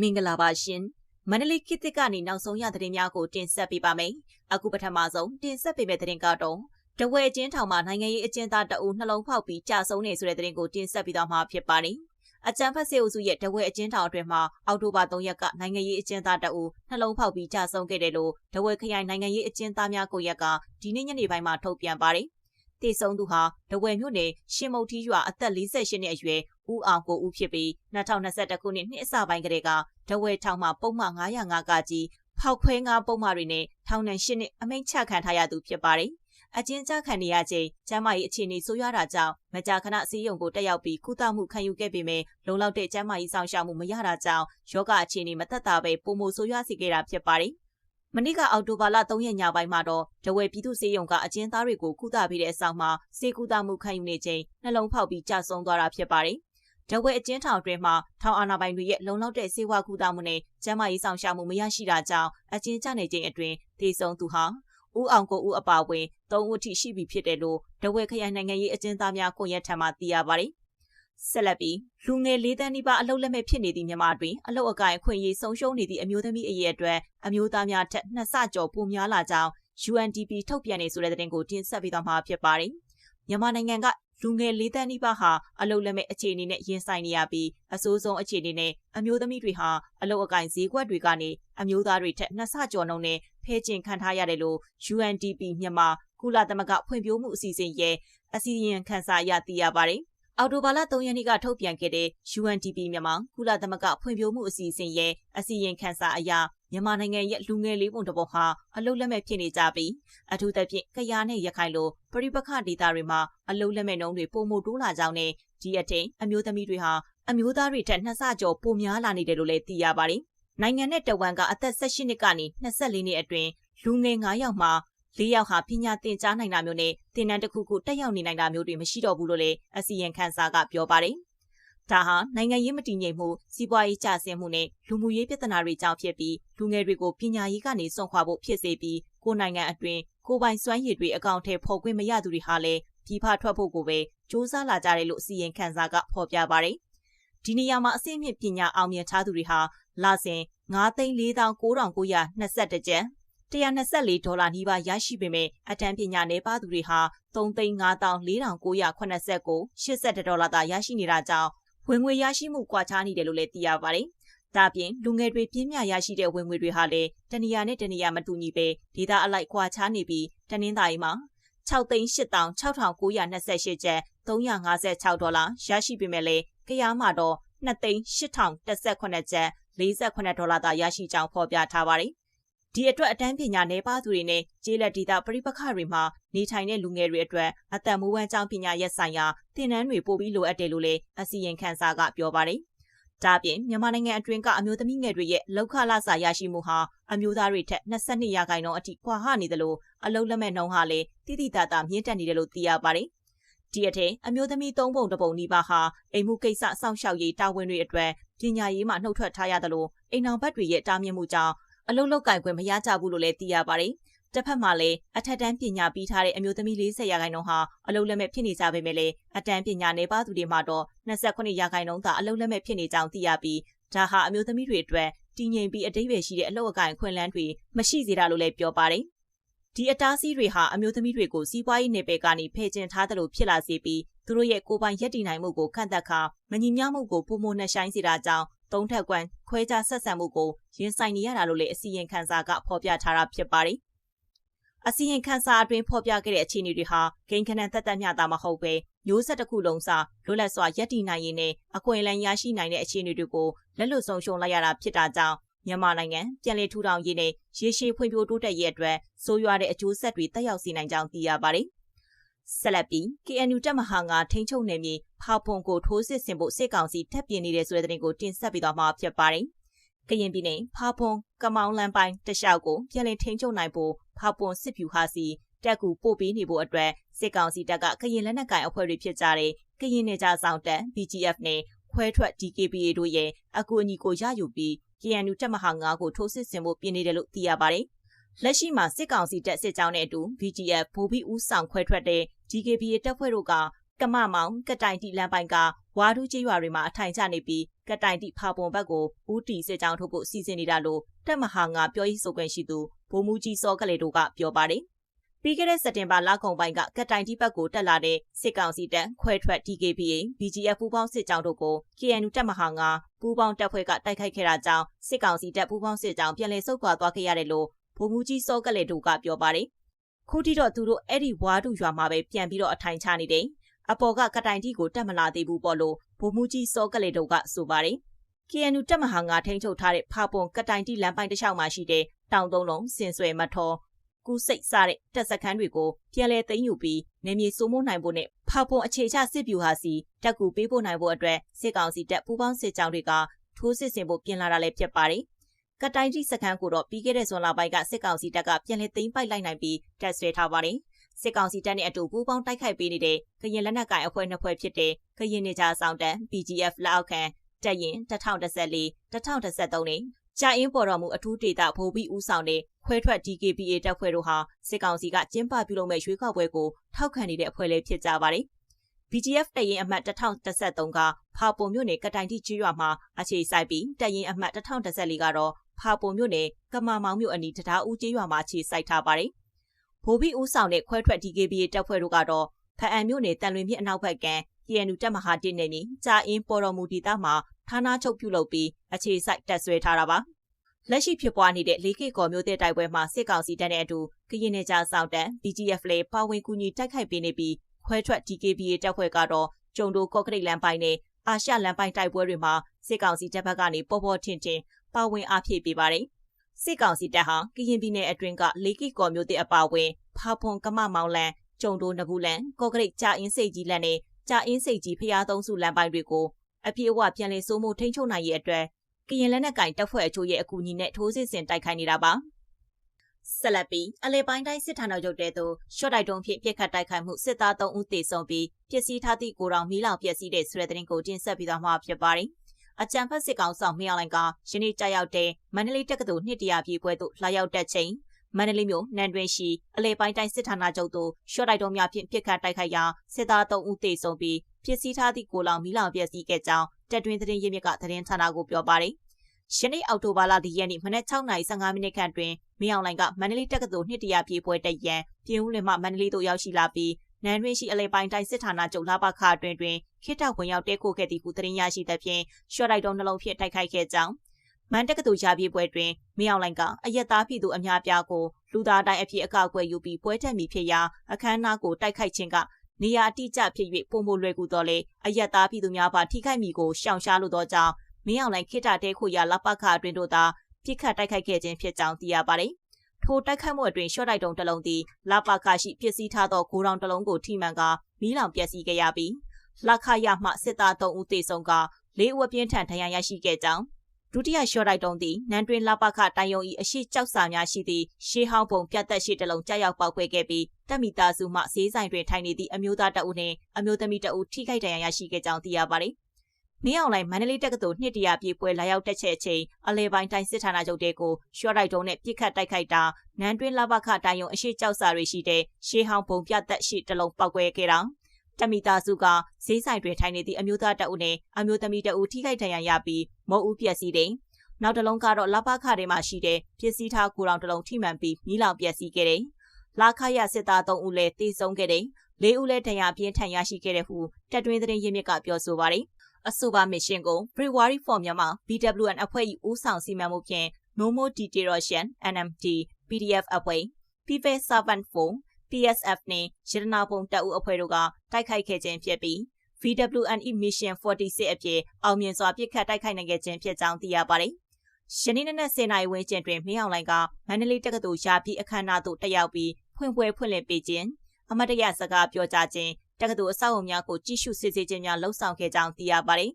မင်္ဂလာပါရှင်မန္တလေးခေတ်သစ်ကနေနောက်ဆုံးရသတင်းများကိုတင်ဆက်ပေးပါမယ်အခုပထမဆုံးတင်ဆက်ပေးမယ့်သတင်းကတော့တဝဲအချင်းထောင်မှာနိုင်ငံရေးအကျဉ်းသားတအုပ်နှလုံးဖောက်ပြီးကြာဆုံးနေဆိုတဲ့သတင်းကိုတင်ဆက်ပေးသွားမှာဖြစ်ပါတယ်အကြံဖက်စေအုပ်စုရဲ့တဝဲအကျဉ်းထောင်အတွင်းမှာအောက်တိုဘာ3ရက်ကနိုင်ငံရေးအကျဉ်းသားတအုပ်နှလုံးဖောက်ပြီးကြာဆုံးခဲ့တယ်လို့တဝဲခရိုင်နိုင်ငံရေးအကျဉ်းသားများကိုရက်ကဒီနေ့ညနေပိုင်းမှာထုတ်ပြန်ပါတယ် တည်ဆုံသူဟာတဝဲမြို့နယ်ရှင်မုတ်ထီးရွာအသက်48နှစ်အရွယ်ဦးအောင်ကိုဦးဖြစ်ပြီး2021ခုနှစ်နှစ်အစပိုင်းကတည်းကဒဝဲထောင်မှာပုံမှန်905ကကြီးဖောက်ခွဲငါပုံမှန်တွေနဲ့ထောင်နှံရှစ်နှစ်အမိန့်ချခံထားရသူဖြစ်ပါတယ်။အကျဉ်းချခံနေရချိန်ကျမ်းမာရေးအခြေအနေဆိုးရွားတာကြောင့်မကြာခဏစီးရုံကိုတက်ရောက်ပြီးကုသမှုခံယူခဲ့ပေမဲ့လုံလောက်တဲ့ကျန်းမာရေးဆောင်ရှောက်မှုမရတာကြောင့်ယောဂအခြေအနေမသက်သာပဲပုံမှုဆိုးရွားစေခဲ့တာဖြစ်ပါတယ်။ မနေ့ကအောက်တိုဘာလ3ရက်ညပိုင်းမှာတော့ဒဝဲပြည်သူ့စေယုံကအကျဉ်းသားတွေကိုကုသပေးတဲ့အဆောင်မှာစေကူတာမှုခံယူနေချိန်နှလုံးဖောက်ပြီးကြာဆုံးသွားတာဖြစ်ပါတယ်။ဒဝဲအကျဉ်းထောင်အတွင်းမှာထောင်အာဏာပိုင်တွေရဲ့လုံလောက်တဲ့စေဝါကူတာမှုနဲ့ကျန်းမာရေးဆောင်ရှားမှုမရရှိတာကြောင့်အကျဉ်းချနေခြင်းအတွင်းတည်ဆုံသူဟာဦးအောင်ကိုဦးအပါဝင်၃ဦးထိရှိပြီဖြစ်တယ်လို့ဒဝဲခရိုင်နိုင်ငံရေးအကျဉ်းသားများကွန်ရက်ထံမှသိရပါတယ်။ ဆက်လက်ပြီးလူငယ်လေးတန်းနီးပါးအလုတ်လက်မဲ့ဖြစ်နေသည့်မြန်မာတွင်အလုတ်အကိုင်အခွင့်အရေးဆုံးရှုံးနေသည့်အမျိုးသမီးအရေးအတွက်အမျိုးသားများထက်နှစ်ဆကျော်ပိုများလာကြောင်း UNDP ထုတ်ပြန်နေဆိုတဲ့သတင်းကိုတင်ဆက်ပေးသွားမှာဖြစ်ပါတယ်။မြန်မာနိုင်ငံကလူငယ်လေးသန်းနီးပါးဟာအလုတ်လက်မဲ့အခြေအနေနဲ့ရင်ဆိုင်နေရပြီးအဆိုးဆုံးအခြေအနေနဲ့အမျိုးသမီးတွေဟာအလုတ်အကင်ဈေးကွက်တွေကနေအမျိုးသားတွေထက်နှစ်ဆကျော်နှုန်းနဲ့ဖဲကျင်ခံထားရတယ်လို့ UNDP မြန်မာကုလသမဂ္ဂဖွံ့ဖြိုးမှုအစီအစဉ်ရဲ့အစီရင်ခံစာအရသိရပါတယ်။ အော်တိုဘာလ3ရက်နေ့ကထုတ်ပြန်ခဲ့တဲ့ UNDP မြန်မာကုလသမဂ္ဂဖွံ့ဖြိုးမှုအစီအစဉ်ရဲ့အစီရင်ခံစာအရမြန်မာနိုင်ငံရဲ့လူငယ်လေးပုံတစ်ပုံဟာအလုလက်မဲ့ဖြစ်နေကြပြီးအထူးသဖြင့်ကယားနဲ့ရခိုင်လိုပရိပခဒေသတွေမှာအလုလက်မဲ့နှုန်းတွေပုံမှုတိုးလာကြောင်းနဲ့ဒီအထိန်အမျိုးသမီးတွေဟာအမျိုးသားတွေထက်နှစ်ဆကျော်ပိုများလာနေတယ်လို့လည်းသိရပါတယ်။နိုင်ငံနဲ့တဝန်ကအသက်18နှစ်ကနေ24နှစ်အတွင်းလူငယ်9ယောက်မှာ လေးယောက်ဟာပညာသင်ကြားနိုင်တာမျိုးနဲ့သင်တန်းတစ်ခုခုတက်ရောက်နေနိုင်တာမျိုးတွေမရှိတော့ဘူးလို့လည်းအစီရင်ခံစာကပြောပါတယ်။ဒါဟာနိုင်ငံရေးမတည်ငြိမ်မှုစီးပွားရေးကျဆင်းမှုနဲ့လူမှုရေးပြဿနာတွေကြောင့်ဖြစ်ပြီးလူငယ်တွေကိုပညာရေးကနေစွန့်ခွာဖို့ဖြစ်စေပြီးကိုယ်နိုင်ငံအတွင်းကိုယ်ပိုင်စွမ်းရည်တွေအကောင့်ထဲပေါ်ခွင့်မရသူတွေဟာလည်းပြည်ပထွက်ဖို့ကိုပဲစ조사လာကြတယ်လို့အစီရင်ခံစာကဖော်ပြပါတယ်။ဒီနေရာမှာအစိမ့်မြင့်ပညာအောင်မြင်ထားသူတွေဟာလစဉ်9,49,922ကျပ် 124ဒေါ်လာနီးပါးရရှိပေမဲ့အတန်းပညာနယ်ပါသူတွေဟာ3,54,989 82ဒေါ်လာသာရရှိနေတာကြောင့်ဝင်ငွေရရှိမှုကွာခြားနေတယ်လို့လည်းသိရပါတယ်။ဒါပြင်လူငယ်တွေပြင်းပြရရှိတဲ့ဝင်ငွေတွေဟာလည်းတနေရာနဲ့တနေရာမတူညီပဲဒေတာအလိုက်ကွာခြားနေပြီးတနင်္သာရီမှာ6,8928ကျပ်356ဒေါ်လာရရှိပေမဲ့လည်းကရားမှာတော့2,8018ကျပ်48ဒေါ်လာသာရရှိကြောင်းဖော်ပြထားပါတယ် ဒီအတွက်အတန်းပညာနယ်ပါသူတွေနဲ့ကျေးလက်ဒေသပရိပခတွေမှာနေထိုင်တဲ့လူငယ်တွေအတွက်အသက်မွေးဝမ်းကြောင်းပညာရပ်ဆိုင်ရာသင်တန်းတွေပို့ပြီးလိုအပ်တယ်လို့လည်းအစီရင်ခံစာကပြောပါတယ်။ဒါပြင်မြန်မာနိုင်ငံအတွင်းကအမျိုးသမီးငယ်တွေရဲ့လောက်ခလာစာရရှိမှုဟာအမျိုးသားတွေထက်22ရာခိုင်နှုန်းအထိကွာဟနေတယ်လို့အလုံးလက်မဲ့နှုန်းဟာလည်းတိတိတသားမြင့်တက်နေတယ်လို့သိရပါတယ်။ဒီအထက်အမျိုးသမီး၃ပုံတပုံနီးပါးဟာအိမ်မှုကိစ္စစောင့်ရှောက်ရေးတာဝန်တွေအတွက်ပညာရေးမှာနှုတ်ထွက်ထားရတယ်လို့အိမ်အောင်ဘက်တွေရဲ့တားမြစ်မှုကြောင့် အလုတ်လောက်ကင်ခွင့်မရကြဘူးလို့လည်းသိရပါတယ်။တစ်ဖက်မှာလည်းအထက်တန်းပညာပြီးထားတဲ့အမျိုးသမီး40ရာခိုင်နှုန်းဟာအလုတ်လက်မဲ့ဖြစ်နေကြပေမဲ့လည်းအတန်းပညာနယ်ပါသူတွေမှာတော့28ရာခိုင်နှုန်းသာအလုတ်လက်မဲ့ဖြစ်နေကြောင်းသိရပြီးဒါဟာအမျိုးသမီးတွေအတွက်တည်ငြိမ်ပြီးအတိတ်ပဲရှိတဲ့အလုတ်အကင်ခွင့်လန်းတွေမရှိစေတာလို့လည်းပြောပါတယ်။ဒီအတားဆီးတွေဟာအမျိုးသမီးတွေကိုစီးပွားရေးနယ်ပယ်ကနေဖယ်ကျင်ထားသလိုဖြစ်လာစေပြီးသူတို့ရဲ့ကိုယ်ပိုင်ရည်တည်နိုင်မှုကိုခန့်သက်ခါမညီမျှမှုကိုပုံမနှဆိုင်စေတာကြောင့် သုံးထက်ကွမ်းခွဲခြားဆက်ဆံမှုကိုရင်ဆိုင်နေရတာလို့လည်းအစီရင်ခံစာကဖော်ပြထားတာဖြစ်ပါတယ်။အစီရင်ခံစာအတွင်းဖော်ပြခဲ့တဲ့အခြေအနေတွေဟာဂိမ်းခဏသက်သက်မျှတာမဟုတ်ပဲမျိုးဆက်တစ်ခုလုံးစာလွတ်လပ်စွာရည်တည်နိုင်ရေးနဲ့အခွင့်အလမ်းရရှိနိုင်တဲ့အခြေအနေတွေကိုလက်လွတ်ဆုံးရှုံးလိုက်ရတာဖြစ်တာကြောင့်မြန်မာနိုင်ငံပြည်내ထူထောင်ရေးနဲ့ရေရှည်ဖွံ့ဖြိုးတိုးတက်ရေးအတွက်ဆိုးရွားတဲ့အကျိုးဆက်တွေတက်ရောက်စေနိုင်ကြောင်းသိရပါတယ်။ဆက်လက်ပြီး KNU တပ်မဟာငါထိန်းချုပ်နယ်မြေ ဖာပွန်ကိုထိုးစစ်ဆင်ဖို့စစ်ကောင်စီထပ်ပြင်နေတဲ့ဆိုတဲ့သတင်းကိုတင်ဆက်ပေးသွားမှာဖြစ်ပါတယ်။ကရင်ပြည်နယ်ဖာပွန်ကမောင်လန်ပိုင်းတလျှောက်ကိုပြည်လည်ထိန်းချုပ်နိုင်ဖို့ဖာပွန်စစ်ဖြူဟာစီတက်ကူပို့ပေးနေဖို့အတွက်စစ်ကောင်စီတပ်ကကရင်လက်နက်ကိုင်အဖွဲ့တွေဖြစ်ကြတဲ့ကရင်နေကြဆောင်တပ် BGF နဲ့ခွဲထွက် DKBA တို့ရဲ့အကူအညီကိုရယူပြီး KNU တပ်မဟာ9ကိုထိုးစစ်ဆင်ဖို့ပြင်နေတယ်လို့သိရပါတယ်။လက်ရှိမှာစစ်ကောင်စီတပ်စစ်ကြောင်းနဲ့အတူ BGF ဘူဘီဦးဆောင်ခွဲထွက်တဲ့ DKBA တပ်ဖွဲ့တို့က ကမမောင်ကတိုင်တီလမ်းပိုင်းကဝါဒူးကြီးရွာတွေမှာအထိုင်ချနေပြီးကတိုင်တီဖာပွန်ဘက်ကိုဦးတီစစ်ကြောင်းထုတ်ဖို့စီစဉ်နေတာလို့တက်မဟာငါပြောရေးဆိုခွင့်ရှိသူဗိုလ်မှူးကြီးစောကလေးတို့ကပြောပါတယ်။ပြီးခဲ့တဲ့စက်တင်ဘာလကုန်ပိုင်းကကတိုင်တီဘက်ကိုတက်လာတဲ့စစ်ကောင်စီတပ်ခွဲထွက် DKBA BGF ပူးပေါင်းစစ်ကြောင်းတို့ကို KNU တက်မဟာငါပူးပေါင်းတပ်ဖွဲ့ကတိုက်ခိုက်ခဲ့တာကြောင့်စစ်ကောင်စီတပ်ပူးပေါင်းစစ်ကြောင်းပြန်လည်ဆုတ်ခွာသွားခဲ့ရတယ်လို့ဗိုလ်မှူးကြီးစောကလေးတို့ကပြောပါတယ်။ခုထိတော့သူတို့အဲ့ဒီဝါဒူရွာမှာပဲပြန်ပြီးတော့အထိုင်ချနေတယ် အပေါ်ကကတိုင်တီကိုတက်မလာသေးဘူးပေါ့လို့ဗိုလ်မှူးကြီးစောကလေးတို့ကဆိုပါတယ်။ KNU တက်မဟာငါထိန်းချုပ်ထားတဲ့ဖာပွန်ကတိုင်တီလမ်းပိုင်းတစ်လျှောက်မှာရှိတဲ့တောင်သုံးလုံးစင်ဆွဲမထောကူစိတ်စားတဲ့တပ်စခန်းတွေကိုပြန်လည်သိမ်းယူပြီးနေမြေစိုးမိုးနိုင်ဖို့နဲ့ဖာပွန်အခြေချစစ်ဗျူဟာစီတက်ကူပေးဖို့နိုင်ဖို့အတွက်စစ်ကောင်စီတပ်ပူးပေါင်းစစ်ကြောင်းတွေကထိုးစစ်ဆင်ဖို့ပြင်လာတာလည်းဖြစ်ပါတယ်။ကတိုင်တီစခန်းကိုတော့ပြီးခဲ့တဲ့ဇွန်လပိုင်းကစစ်ကောင်စီတပ်ကပြန်လည်သိမ်းပိုက်လိုက်နိုင်ပြီးတပ်ဆွဲထားပါတယ်။ စစ်ကောင်စီတပ်နဲ့အတူပူးပေါင်းတိုက်ခိုက်ပေးနေတဲ့ကရင်လက်နက်ကိုင်အဖွဲ့နှစ်ဖွဲ့ဖြစ်တဲ့ကရင်နေကြဆောင်တန် PGF လက်အောက်ခံတပ်ရင်1014 1013နဲ့ကြာအင်းပေါ်တော်မူအထူးဒေတာဗိုလ်ပြီးဦးဆောင်တဲ့ခွဲထွက် DKBA တပ်ဖွဲ့တို့ဟာစစ်ကောင်စီကကျင်းပပြုလုပ်မဲ့ရွေးကောက်ပွဲကိုထောက်ခံနေတဲ့အဖွဲ့လေးဖြစ်ကြပါတယ်။ BGF တရင်အမှတ်1013ကဖာပုံမြို့နယ်ကတိုင်တိကျွရွာမှာအခြေစိုက်ပြီးတရင်အမှတ်1014ကတော့ဖာပုံမြို့နယ်ကမာမောင်မြို့အနီးတရားဦးကျွရွာမှာအခြေစိုက်ထားပါတယ် ဗိုလ်ပြီးဦးဆောင်တဲ့ခွဲထွက် DKBA တပ်ဖွဲ့တို့ကတော့ဖအံမြို့နယ်တန်လွင်မြစ်အနောက်ဘက်က KNU တပ်မဟာတစ်နယ်မြေကြာအင်းပေါ်တော်မူဒေသမှာဌာနချုပ်ပြုလုပ်ပြီးအခြေစိုက်တပ်ဆွဲထားတာပါလက်ရှိဖြစ်ပွားနေတဲ့လေးကေကော်မျိုးတဲ့တိုက်ပွဲမှာစစ်ကောင်စီတပ်နဲ့အတူကရင်နယ်ကြားစောင့်တန်း BGF လေပါဝင်ကူညီတိုက်ခိုက်ပေးနေပြီးခွဲထွက် DKBA တပ်ဖွဲ့ကတော့ကျုံတိုကော့ကရိတ်လမ်းပိုင်းနဲ့အာရှလမ်းပိုင်းတိုက်ပွဲတွေမှာစစ်ကောင်စီတပ်ဘက်ကနေပေါ်ပေါ်ထင်ထင်ပါဝင်အားဖြည့်ပေးပါတယ်။ စစ်ကောင်စီတပ်ဟာကရင်ပြည်နယ်အတွင်းကလေးကီကော်မျိုးတဲ့အပါအဝင်ဖာဖွန်ကမမောင်လန်ကျုံတိုးနဘူးလန်ကော့ကရိတ်ကြာအင်းစိတ်ကြီးလန်နဲ့ကြာအင်းစိတ်ကြီးဖျားသုံးစုလမ်းပိုင်းတွေကိုအပြည့်အဝပြန်လည်စိုးမိုးထိန်းချုပ်နိုင်ရဲ့အတွက်ကရင်လက်နက်ကင်တပ်ဖွဲ့အချို့ရဲ့အကူအညီနဲ့ထိုးစစ်ဆင်တိုက်ခိုက်နေတာပါဆက်လက်ပြီးအလဲပိုင်းတိုင်းစစ်ဌာနချုပ်တဲသို့ရှော့တိုက်တုံးဖြင့်ပြစ်ခတ်တိုက်ခိုက်မှုစစ်သား3ဦးသေဆုံးပြီးပစ္စည်းထားသည့်ကိုတော်မီးလောင်ပျက်စီးတဲ့ဆိုတဲ့တဲ့ရင်ကိုတင်ဆက်ပြီးသွားမှာဖြစ်ပါတယ် အကြံဖက်စစ်ကောင်ဆောင်မင်းအောင်လိုင်ကယနေ့ကြာရောက်တဲ့မန္တလေးတက္ကသိုလ်နှစ်တရာပြည့်ပွဲသို့လာရောက်တဲ့ချိန်မန္တလေးမြို့နန်တွင်ရှိအလဲပိုင်းတိုင်းစစ်ဌာနချုပ်သို့ရှော့တိုက်တော်များဖြင့်ပြစ်ခတ်တိုက်ခိုက်ရာစစ်သား3ဦးသေဆုံးပြီးဖြစ်စည်းထားသည့်ကိုလောင်မီလောင်ပျက်စီးခဲ့ကြောင်းတက်တွင်သတင်းရင်းမြစ်ကသတင်းဌာနကိုပြောပါတယ်။ယနေ့အောက်တိုဘာလ10ရက်နေ့မနက်6:15မိနစ်ခန့်တွင်မင်းအောင်လိုင်ကမန္တလေးတက္ကသိုလ်နှစ်တရာပြည့်ပွဲတက်ရန်ပြည်ဦးလင်မှမန္တလေးသို့ရောက်ရှိလာပြီးနန်းတွင်ရှိအလဲပိုင်းတိုင်းစစ်ဌာနချုပ်လာပခအတွင်တွင် ခိတဝင်ရောက်တဲခိုခဲ့သည်ဟုသတင်းရရှိသဖြင့်ရှော့တိုက်တော်နှလုံးဖြင့်တိုက်ခိုက်ခဲ့ကြောင်းမန်တက္ကသိုလ်ရာပြေပွဲတွင်မင်းအောင်လိုင်ကအယက်သားပြည်သူအများပြားကိုလူသားတိုင်းအဖြစ်အကောက်ွယ်ယူပြီးပွဲတက်မီဖြစ်ရာအခမ်းအနားကိုတိုက်ခိုက်ခြင်းကနေရာအတိအကျဖြစ်၍ပုံမလွယ်ကူတော့လေအယက်သားပြည်သူများပါထိခိုက်မိကိုရှောင်ရှားလိုသောကြောင့်မင်းအောင်လိုင်ခိတတဲခိုရာလပခအတွင်တို့သာပြစ်ခတ်တိုက်ခိုက်ခဲ့ခြင်းဖြစ်ကြောင်းသိရပါတယ်ထိုတိုက်ခိုက်မှုအတွင်းရှော့တိုက်တုံတလုံးသည်လာပါကရှိပစ္စည်းထားသောဂိုဒေါင်တလုံးကိုထိမှန်ကမီးလောင်ပျက်စီးခဲ့ရပြီး လခရမှစစ်သား3ဦးသေဆုံးက၄ဦးအပြင်းထန်ဒဏ်ရာရရှိခဲ့ကြောင်းဒုတိယရှော့တိုက်တုံးသည်နန်တွင်လာပခတိုင်ယုံ၏အရှိကြောက်စာများရှိသည့်ရှေးဟောင်းပုံပြတ်သက်ရှိတလုံးကြားရောက်ပေါက်ကွဲခဲ့ပြီးတပ်မိသားစုမှဈေးဆိုင်တွင်ထိုင်နေသည့်အမျိုးသားတအုပ်နှင့်အမျိုးသမီးတအုပ်ထိခိုက်ဒဏ်ရာရရှိခဲ့ကြောင်းသိရပါသည်မင်းအောင်လိုင်မန္တလေးတက္ကသိုလ်နှစ်တရာပြည်ပွဲလာရောက်တက်ချက်အချိန်အလဲပိုင်းတိုင်းစစ်ဌာနချုပ်တဲကိုရှော့တိုက်တုံးနဲ့ပြစ်ခတ်တိုက်ခိုက်တာနန်းတွင်းလဘခတိုင်ယုံအရှိကြောက်စာတွေရှိတဲ့ရှေးဟောင်းပုံပြသက်ရှိတလုံးပောက်ကွဲခဲ့တာ တမီတာစုကဈေးဆိုင်တွင်ထိုင်နေသည့်အမျိုးသားတအုပ်နဲ့အမျိုးသမီးတအုပ်ထိခိုက်ဒဏ်ရာရပြီးမုတ်ဦးပျက်စီးတယ်နောက်တစ်လုံးကတော့လဘခထဲမှာရှိတဲ့ပစ္စည်းထားကိုတောင်တစ်လုံးထိမှန်ပြီးမိလောင်ပျက်စီးခဲ့တယ်လာခရစစ်သား3ဦးလည်းတေဆုံးခဲ့တယ်လေးဦးလည်းဒဏ်ရာပြင်းထန်ရရှိခဲ့တဲ့ဟုတက်တွင်းသတင်းရင်းမြစ်ကပြောဆိုပါတယ်အဆိုပါမစ်ရှင်ကို Brewery for Myanmar BWN အဖွဲ့၏ဦးဆောင်စီမံမှုဖြင့် Nomo Deterioration NMD PDF အဖွဲ့ People Servant 4 PSF နှင့်ရတနာပုံတပ်ဦးအဖွဲ့တို့ကတိုက်ခိုက်ခဲ့ခြင်းဖြစ်ပြီး VWN Mission 46အဖြစ်အောင်မြင်စွာပြစ်ခတ်တိုက်ခိုက်နိုင်ခဲ့ခြင်းဖြစ်ကြောင်းသိရပါတယ်။ယနေ့နေ့10နာရီဝန်းကျင်တွင်မင်းအောင်လိုင်ကမန္တလေးတက္ကသိုလ်ရာပြည်အခမ်းအနားသို့တက်ရောက်ပြီးဖွင့်ပွဲဖွင့်လှစ်ပေးခြင်းအမတ်တရစကားပြောကြားခြင်းတက္ကသိုလ်အဆောက်အအုံများကိုကြည့်ရှုစစ်ဆေးခြင်းများလှုံ့ဆော်ခဲ့ကြောင်းသိရပါတယ်